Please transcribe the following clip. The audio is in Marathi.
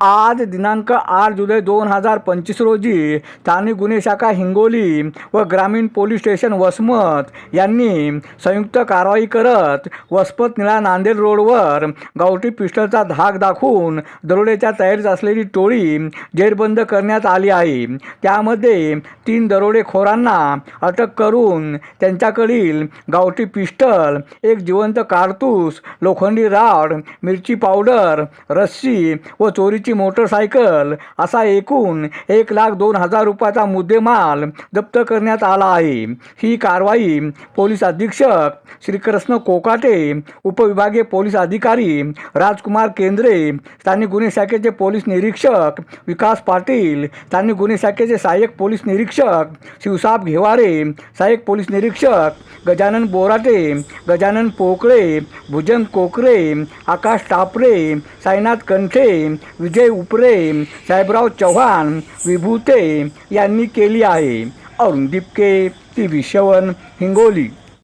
आज दिनांक आठ जुलै दोन हजार पंचवीस रोजी स्थानिक गुन्हे शाखा हिंगोली व ग्रामीण पोलीस स्टेशन वसमत यांनी संयुक्त कारवाई करत वसमत निळा नांदेड रोडवर गावठी पिस्टलचा धाक दाखवून दरोड्याच्या तयारीत असलेली टोळी जेरबंद करण्यात आली आहे. त्यामध्ये तीन दरोडेखोरांना अटक करून त्यांच्याकडील गावठी पिस्टल एक जिवंत कारतूस लोखंडी राड मिरची पावडर रस्सी व चोरी चोरीची मोटरसायकल असा एकूण एक लाख दोन हजार रुपयाचा मुद्देमाल जप्त करण्यात आला आहे. ही कारवाई पोलीस अधीक्षक श्रीकृष्ण कोकाटे उपविभागीय पोलीस अधिकारी राजकुमार केंद्रे स्थानिक गुन्हे शाखेचे पोलीस निरीक्षक विकास पाटील स्थानिक गुन्हे शाखेचे सहाय्यक पोलीस निरीक्षक शिवसाब घेवारे सहाय्यक पोलीस निरीक्षक गजानन बोराटे गजानन पोकळे भुजंग कोकरे आकाश टापरे साईनाथ कंठे विजय उपरे साहेबराव चव्हाण विभूते यांनी केली आहे. अरुण दिपके टी व्ही शवन हिंगोली.